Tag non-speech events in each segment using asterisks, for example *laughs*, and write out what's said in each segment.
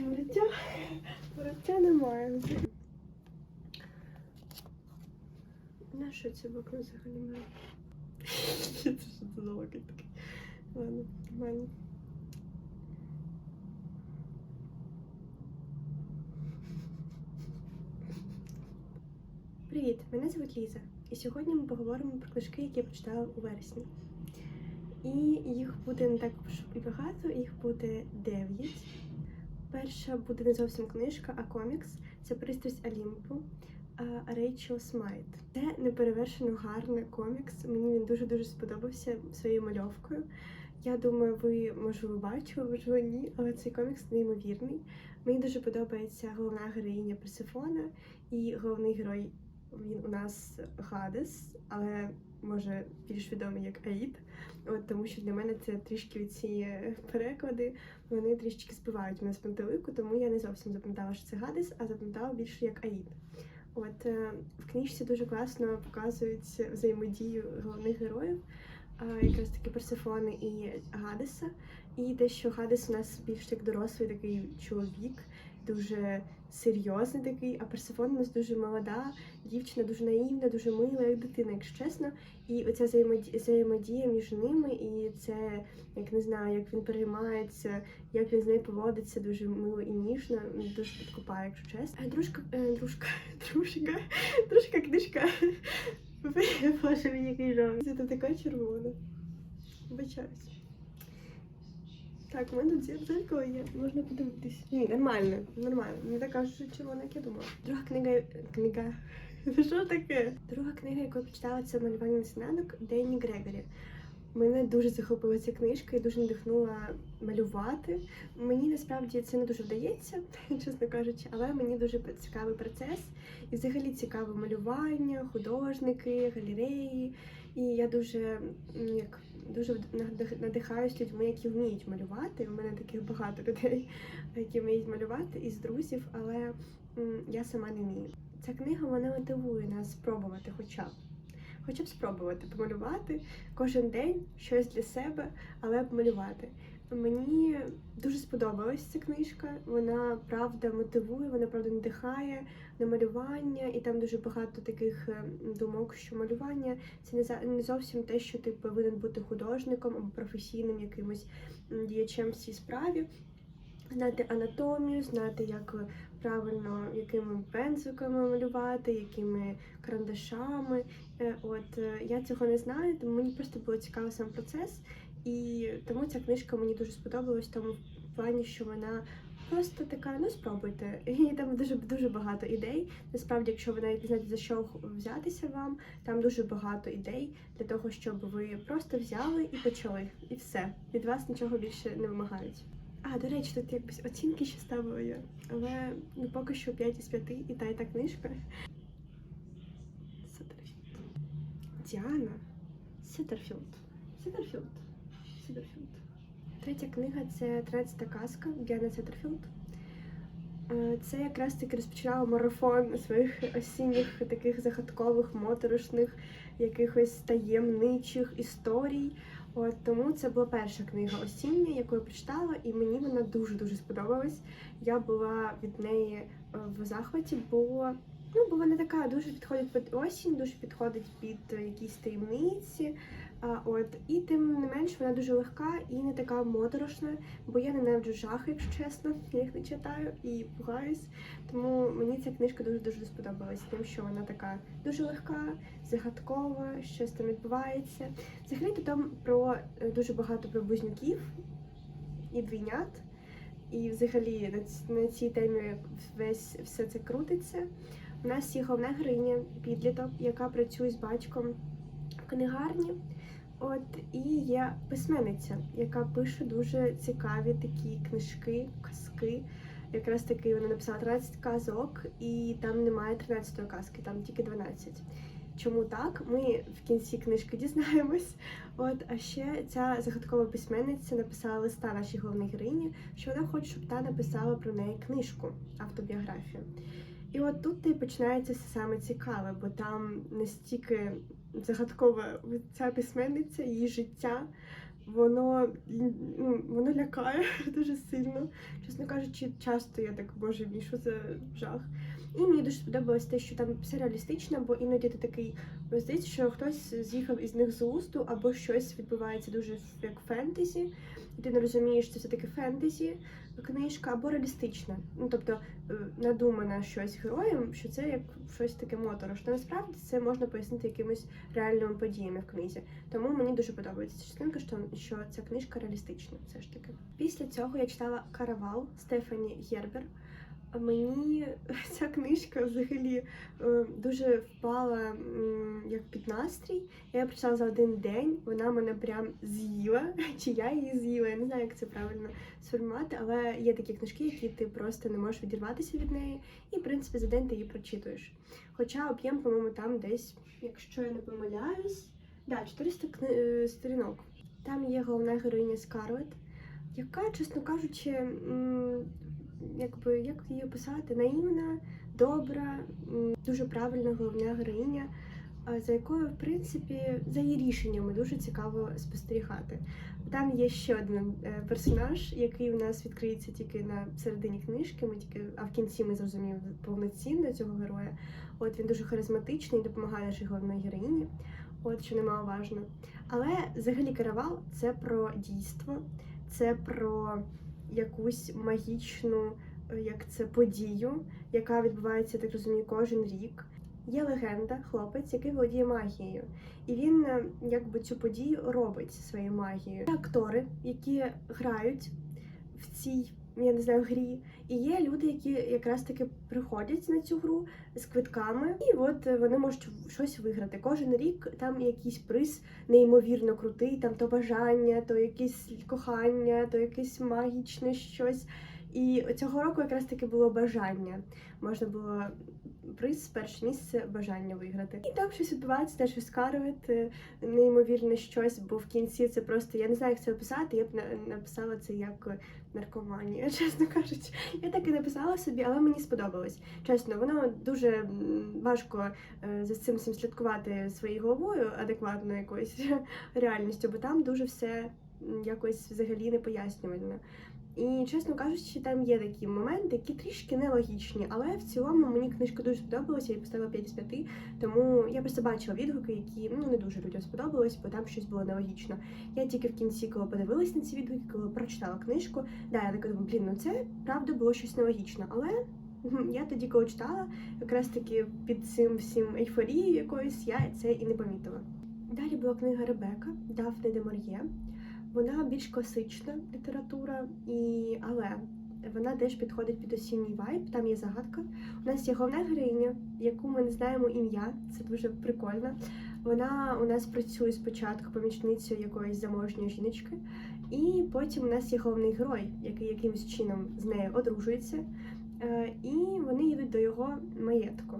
Вороття, вороття немає. На що це в взагалі має? Це що це за локоть такий? Ладно, нормально. Привіт, мене звуть Ліза, і сьогодні ми поговоримо про книжки, які я прочитала у вересні. І їх буде не так і багато, їх буде дев'ять. Перша буде не зовсім книжка, а комікс. Це пристрасть Олімпу Рейчел Смайт. Це неперевершено гарний комікс. Мені він дуже дуже сподобався своєю мальовкою. Я думаю, ви можливо бачили, можливо, ні, але цей комікс неймовірний. Мені дуже подобається головна героїня Персифона і головний герой. Він у нас Гадес, але може більш відомий як Аїд. От тому що для мене це трішки ці переклади, вони трішки збивають мене з пантелику, тому я не зовсім запам'ятала, що це Гадес, а запам'ятала більше як Аїд. От е, в книжці дуже класно показують взаємодію головних героїв, якраз таки Персефони і Гадеса. І те, що Гадес у нас більш як дорослий такий чоловік, дуже серйозний такий, а Персифон у нас дуже молода, дівчина, дуже наївна, дуже мила, як дитина, якщо чесно. І оця взаємодія, між ними, і це, як не знаю, як він переймається, як він з нею поводиться, дуже мило і ніжно, дуже підкупає, якщо чесно. А дружка, е, дружка, *laughs* дружка, дружка, книжка. *laughs* Боже, який жах. Це така червона. Вибачаюсь. Так, у мене тут дзеркало є, можна подивитись. Ні, нормально, нормально. Не така ж червона, як я думала. Друга книга. книга. *laughs* Що таке? Друга книга, яку я почитала, це малювання сніданок Денні Грегорі. Мене дуже захопила ця книжка і дуже надихнула малювати. Мені насправді це не дуже вдається, *laughs* чесно кажучи, але мені дуже цікавий процес. І взагалі цікаве малювання, художники, галереї. І я дуже як дуже надих- надихаюсь людьми, які вміють малювати. У мене таких багато людей, які вміють малювати із друзів, але я сама не вмію. Ця книга вона мотивує нас спробувати, хоча б. Хоча б спробувати помалювати кожен день щось для себе, але помалювати. Мені дуже сподобалась ця книжка. Вона правда мотивує, вона правда надихає на малювання, і там дуже багато таких е, думок, що малювання це не зовсім те, що ти повинен бути художником або професійним якимось діячем в цій справі. Знати анатомію, знати, як правильно якими пензиками малювати, якими карандашами. Е, От е, я цього не знаю, тому мені просто було цікаво сам процес. І тому ця книжка мені дуже сподобалась, тому в плані, що вона просто така, ну спробуйте. *laughs* І там дуже дуже багато ідей. Насправді, якщо ви навіть не знаєте за що взятися вам, там дуже багато ідей для того, щоб ви просто взяли і почали. І все. Від вас нічого більше не вимагають. А, до речі, тут якось оцінки ще ставила я, але ну, поки що 5 із 5 і та і та книжка. Сеттерфілд. Діана. Сеттерфілд. Сеттерфілд. Сеттерфілд. Третя книга це 13 казка Діана Сеттерфілд. Е, Це якраз таки розпочинала марафон своїх осінніх таких загадкових, моторошних, якихось таємничих історій. От тому це була перша книга осіння, яку я прочитала, і мені вона дуже дуже сподобалась. Я була від неї е, в захваті, бо ну бо вона така дуже підходить під осінь, дуже підходить під е, якісь таємниці. А, от і тим не менш вона дуже легка і не така моторошна, бо я ненавиджу жахи, якщо чесно. Я їх не читаю і пугаюсь. Тому мені ця книжка дуже дуже сподобалась, тим, що вона така дуже легка, загадкова, щось там відбувається. Взагалі то там про е, дуже багато про близнюків і двійнят. І взагалі на цій темі весь все це крутиться. У нас є головна героїня, підліток, яка працює з батьком в книгарні. От і є письменниця, яка пише дуже цікаві такі книжки, казки. Якраз таки вона написала 13 казок, і там немає 13 казки, там тільки 12. Чому так? Ми в кінці книжки дізнаємось. От, а ще ця загадкова письменниця написала листа нашій головній героїні, що вона хоче, щоб та написала про неї книжку, автобіографію. І от тут і починається все саме цікаве, бо там настільки загадкова ця письменниця, її життя. воно, ну, воно лякає *laughs* дуже сильно. Чесно кажучи, часто я так, боже що це жах. І мені дуже сподобалось те, що там все реалістично, бо іноді ти такий здається, що хтось з'їхав із них з лусту, або щось відбувається дуже як фентезі, і ти не розумієш, це все-таки фентезі книжка, або реалістична. Ну тобто е, надумана щось героєм, що це як щось таке моторошне. Насправді це можна пояснити якимись реальними подіями в книзі. Тому мені дуже подобається ця частинка, що, що ця книжка реалістична. Все ж таки. Після цього я читала Каравал Стефані Гербер. Мені *laughs* ця книжка взагалі е, дуже впала як під настрій. Я прочитала за один день, вона мене прям з'їла, *laughs* чи я її з'їла. Я не знаю, як це правильно сформувати, але є такі книжки, які ти просто не можеш відірватися від неї, і в принципі за день ти її прочитуєш. Хоча об'єм, по-моєму, там десь, якщо я не помиляюсь, да, 400 кни- е, сторінок. Там є головна героїня Скарлет, яка, чесно кажучи, якби як її описати, наївна, добра, дуже правильна головна героїня, за якою, в принципі, за її рішеннями дуже цікаво спостерігати. Там є ще один е, персонаж, який у нас відкриється тільки на середині книжки. Ми тільки, а в кінці ми зрозуміємо повноцінно цього героя. От він дуже харизматичний, допомагає нашій головній героїні. От що немаловажно. Але взагалі каравал це про дійство, це про якусь магічну, е, як це подію, яка відбувається, так розумію, кожен рік. Є легенда, хлопець, який володіє магією, і він е, якби цю подію робить своєю магією. Є актори, які грають в цій, я не знаю, грі, і є люди, які якраз таки приходять на цю гру з квитками, і от е, вони можуть щось виграти. Кожен рік там якийсь приз неймовірно крутий, там то бажання, то якесь кохання, то якесь магічне щось. І цього року якраз таки було бажання. Можна було приз перше місце бажання виграти. І там щось відбувається, теж Скарлет, е, неймовірне щось, бо в кінці це просто я не знаю, як це описати. Я б на- написала це як наркоманія, *laughs* чесно кажучи. Я так і написала собі, але мені сподобалось. Чесно, воно дуже важко е, за цим всім слідкувати своєю головою, адекватно якоюсь *laughs* реальністю, бо там дуже все якось взагалі непояснювально. І, чесно кажучи, там є такі моменти, які трішки нелогічні, але в цілому мені книжка дуже сподобалася, я поставила 5 з 5, тому я просто бачила відгуки, які ну не дуже людям сподобались, бо там щось було нелогічно. Я тільки в кінці, коли подивилась на ці відгуки, коли прочитала книжку, да, я така думаю, блін, ну це правда було щось нелогічно, але. Я тоді, коли читала, якраз таки під цим всім ейфорією якоюсь я це і не помітила. Далі була книга Ребека Дафне де Мор'є. Вона більш класична література, і... але вона теж підходить під осінній вайб. Там є загадка. У нас є головна героїня, яку ми не знаємо ім'я. Це дуже прикольно. Вона у нас працює спочатку помічницею якоїсь заможньої жіночки, і потім у нас є головний герой, який якимось чином з нею одружується, е, і вони їдуть до його маєтку.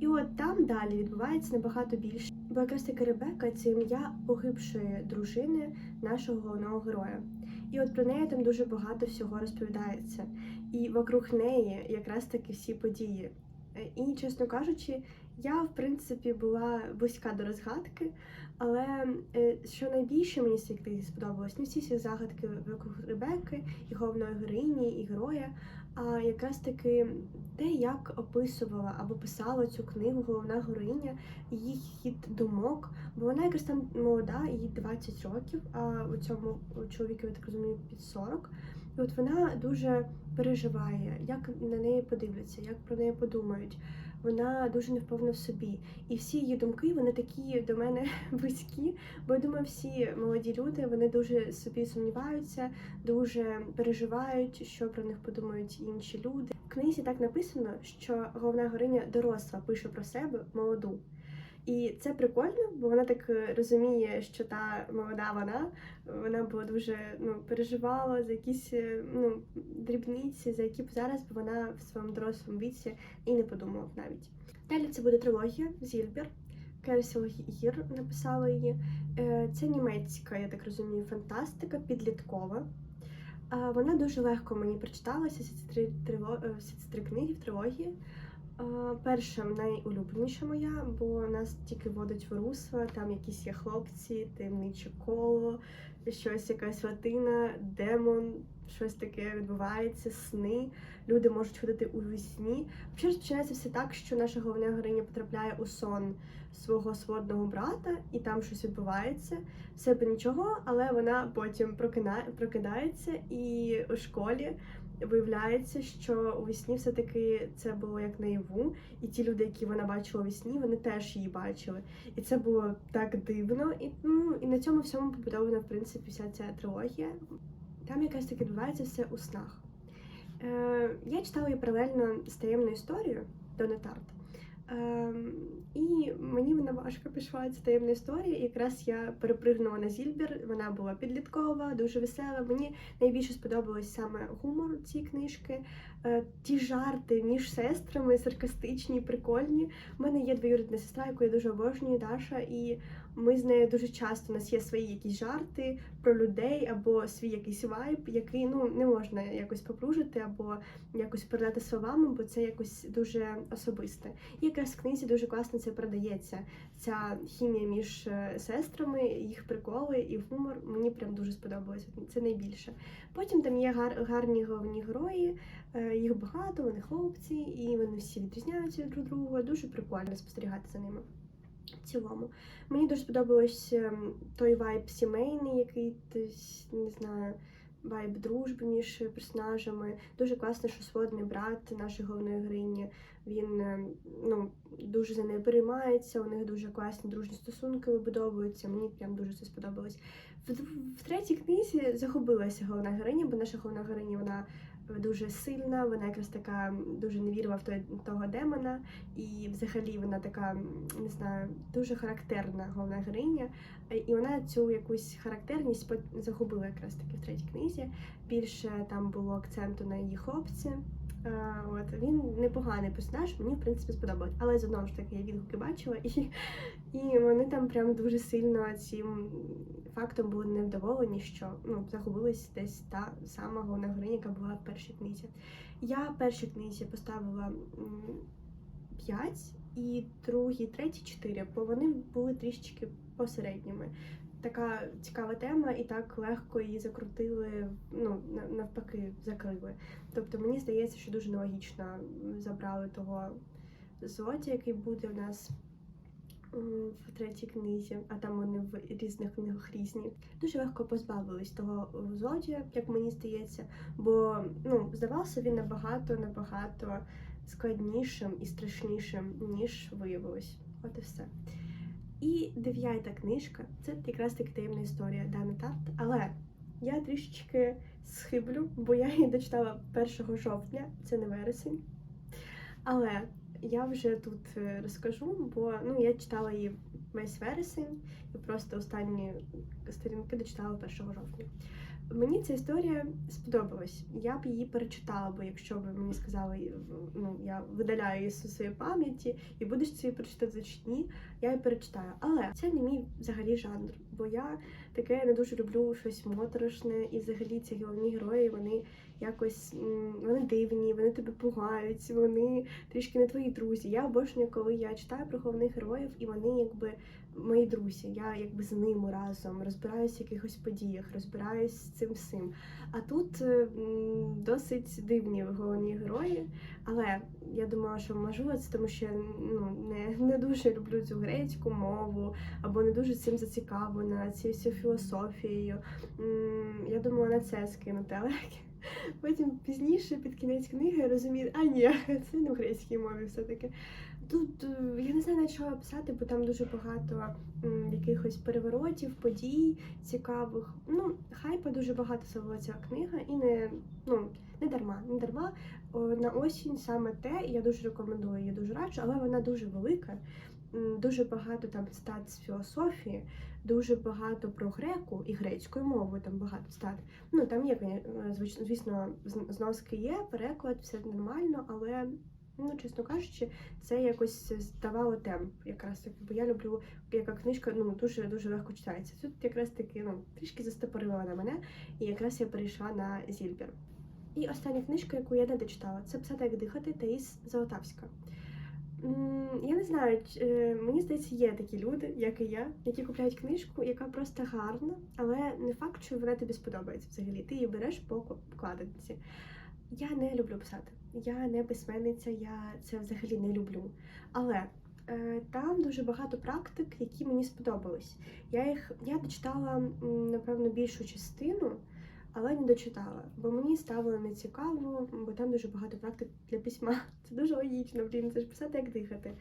І от там далі відбувається набагато більше. Бо якраз таки Ребека це ім'я погибшої дружини нашого головного героя. І от про неї там дуже багато всього розповідається. І вокруг неї якраз таки всі події. Е, І, чесно кажучи, я в принципі була близька до розгадки, але е, що найбільше мені з цієї книги сподобалось, не всі ці загадки вокруг Ребекки, і головної героїні, і героя, а якраз таки те, як описувала або писала цю книгу головна героїня, її хід думок, бо вона якраз там молода, їй 20 років, а у цьому чоловіку, я так розумію, під 40. І от вона дуже переживає, як на неї подивляться, як про неї подумають. Вона дуже невпевнена в собі. І всі її думки вони такі до мене *laughs* близькі. Бо я думаю, всі молоді люди вони дуже собі сумніваються, дуже переживають, що про них подумають інші люди. В книзі так написано, що головна героїня доросла пише про себе молоду. І це прикольно, бо вона так е, розуміє, що та молода вона, вона була дуже ну, переживала за якісь е, ну, дрібниці, за які б зараз вона в своєму дорослому віці і не подумала б навіть. Далі це буде трилогія Зільбер. Керсіл Гір написала її. Е, Це німецька, я так розумію, фантастика, підліткова. Вона дуже легко мені прочиталася всі ці три, ці три книги в трилогії. Перша найулюбленіша моя, бо нас тільки водить в русло, там якісь є хлопці, таємниче коло, щось якась латина, демон, щось таке відбувається, сни. Люди можуть ходити у вісні. Взагалі розпочинається все так, що наша головна героїня потрапляє у сон свого сводного брата, і там щось відбувається. Все б нічого, але вона потім прокинає, прокидається і у школі виявляється, що у вісні все-таки це було як наяву, і ті люди, які вона бачила у вісні, вони теж її бачили. І це було так дивно. І, ну, і на цьому всьому побудована, в принципі, вся ця трилогія. Там якось таки відбувається все у снах. Е, я читала її паралельно з таємною історією Дона Тарт. Ем, і мені вона важко пішла ця таємна історія. І якраз я перепригнула на Зільбер. Вона була підліткова, дуже весела. Мені найбільше сподобалось саме гумор цієї книжки. Е, ті жарти між сестрами, саркастичні, прикольні. У мене є двоюрідна сестра, яку я дуже обожнюю, Даша, і ми з нею дуже часто у нас є свої якісь жарти про людей або свій якийсь вайб, який ну не можна якось попружити або якось передати словами, бо це якось дуже особисте. І якраз в книзі дуже класно це передається. Ця хімія між е, сестрами, їх приколи і гумор мені прям дуже сподобалося. Це найбільше. Потім там є гар- гарні головні герої, е, їх багато, вони хлопці, і вони всі відрізняються від друг друга. Дуже прикольно спостерігати за ними. Цілому. Мені дуже сподобалось ем, той вайб сімейний, який не знаю, вайб дружби між персонажами. Дуже класно, що сводний брат нашої головної героїні. Він ем, ну, дуже за нею переймається, у них дуже класні дружні стосунки вибудовуються. Мені прям дуже це сподобалось. В, в третій книзі загубилася головна героїня, бо наша головна героїня вона дуже сильна, вона якраз така дуже не вірила в той, того демона, і взагалі вона така, не знаю, дуже характерна головна героїня. Е, І вона цю якусь характерність загубила якраз таки в третій книзі. Більше там було акценту на її хлопці. Е, От він непоганий персонаж, мені в принципі сподобалось. Але знову ж таки я відгуки бачила, і, і вони там прям дуже сильно цим фактом були невдоволені, що ну загубилась десь та сама головна героїня, яка була в першій книзі. Я першій книзі поставила 5 і другій, третій 4, бо вони були трішечки посередніми. Така цікава тема, і так легко її закрутили, ну навпаки, закрили. Тобто мені здається, що дуже нелогічно забрали того злодія, який буде у нас в третій книзі, а там вони в різних книгах різні. Дуже легко позбавились того злодія, як мені здається, бо ну, здавався він набагато набагато складнішим і страшнішим, ніж виявилось. От і все. І дев'ята книжка це якраз таки таємна історія Дани Тарт. Але я трішечки схиблю, бо я її дочитала 1 жовтня, це не вересень. Але я вже тут е, розкажу, бо ну, я читала її весь вересень і просто останні сторінки дочитала 1 жовтня. Мені ця історія сподобалась. Я б її перечитала, бо якщо б мені сказали, ну я видаляю її зі своєї пам'яті і будеш це перечитати зачитні, я її перечитаю. Але це не мій взагалі жанр, бо я таке не дуже люблю щось моторошне, і взагалі ці головні герої вони якось вони дивні, вони тебе пугають, вони трішки не твої друзі. Я обожнюю, коли я читаю про головних героїв, і вони якби мої друзі. Я якби з ними разом розбираюсь в якихось подіях, розбираюсь з цим всім. А тут е, досить дивні головні герої. Але я думала, що можливо це тому, що я ну, не, не дуже люблю цю грецьку мову, або не дуже цим зацікавлена, цією філософією. Я думала на це скинути, але потім пізніше, під кінець книги, я розумію, а ні, *laughs* це не в грецькій мові все-таки. Тут е, я не знаю, на що описати, бо там дуже багато якихось переворотів, подій цікавих. Ну, хайпа дуже багато завела ця книга, і не, ну, не дарма. Не дарма на осінь саме те, я дуже рекомендую її дуже раджу, але вона дуже велика. Дуже багато там стат з філософії, дуже багато про греку і грецькою мовою там багато стат. Ну там є, е, звісно, зноски є, переклад, все нормально, але ну, чесно кажучи, це якось здавало темп, якраз таки, бо я люблю, яка книжка ну дуже дуже легко читається. Тут якраз таки ну трішки застопорила на мене, і якраз я перейшла на Зільбер. І остання книжка, яку я не дочитала, це писати як дихати Таїс Золотавська. Я не знаю, е, мені здається, є такі люди, як і я, які купляють книжку, яка просто гарна, але не факт, що вона тобі сподобається взагалі. Ти її береш по вкладинці. Я не люблю писати. Я не письменниця, я це взагалі не люблю. Але е, там дуже багато практик, які мені сподобались. Я їх я дочитала, напевно, більшу частину, але не дочитала, бо мені стало нецікаво, бо там дуже багато практик для письма. Це дуже логічно, блін, це ж писати як дихати.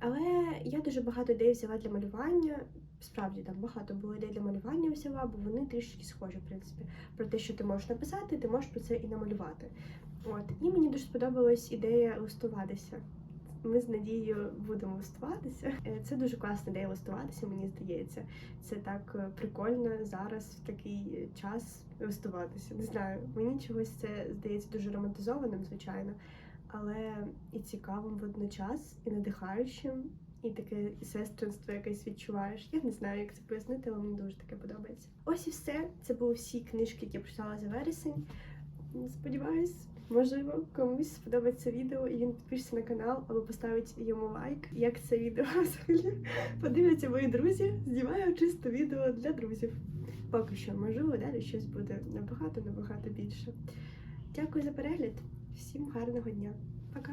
Але я дуже багато ідей взяла для малювання. Справді там багато було ідей для малювання взяла, бо вони трішки схожі, в принципі. Про те, що ти можеш написати, ти можеш про це і намалювати. От і мені дуже сподобалась ідея листуватися. Ми з Надією будемо листуватися. Е, Це дуже класна ідея листуватися, мені здається. Це так е, прикольно зараз в такий час листуватися. Не знаю, мені чогось це здається дуже романтизованим, звичайно, але і цікавим водночас, і надихаючим, і таке сестринство якесь відчуваєш. Я не знаю, як це пояснити, але мені дуже таке подобається. Ось і все. Це були всі книжки, які я прочитала за вересень. Сподіваюсь, можливо, комусь сподобається відео, і він підпишеться на канал або поставить йому лайк. Як це відео *laughs* взагалі подивляться мої друзі. Знімаю чисто відео для друзів. Поки що, можливо, далі щось буде набагато набагато більше. Дякую за перегляд. Всім гарного дня. Пока.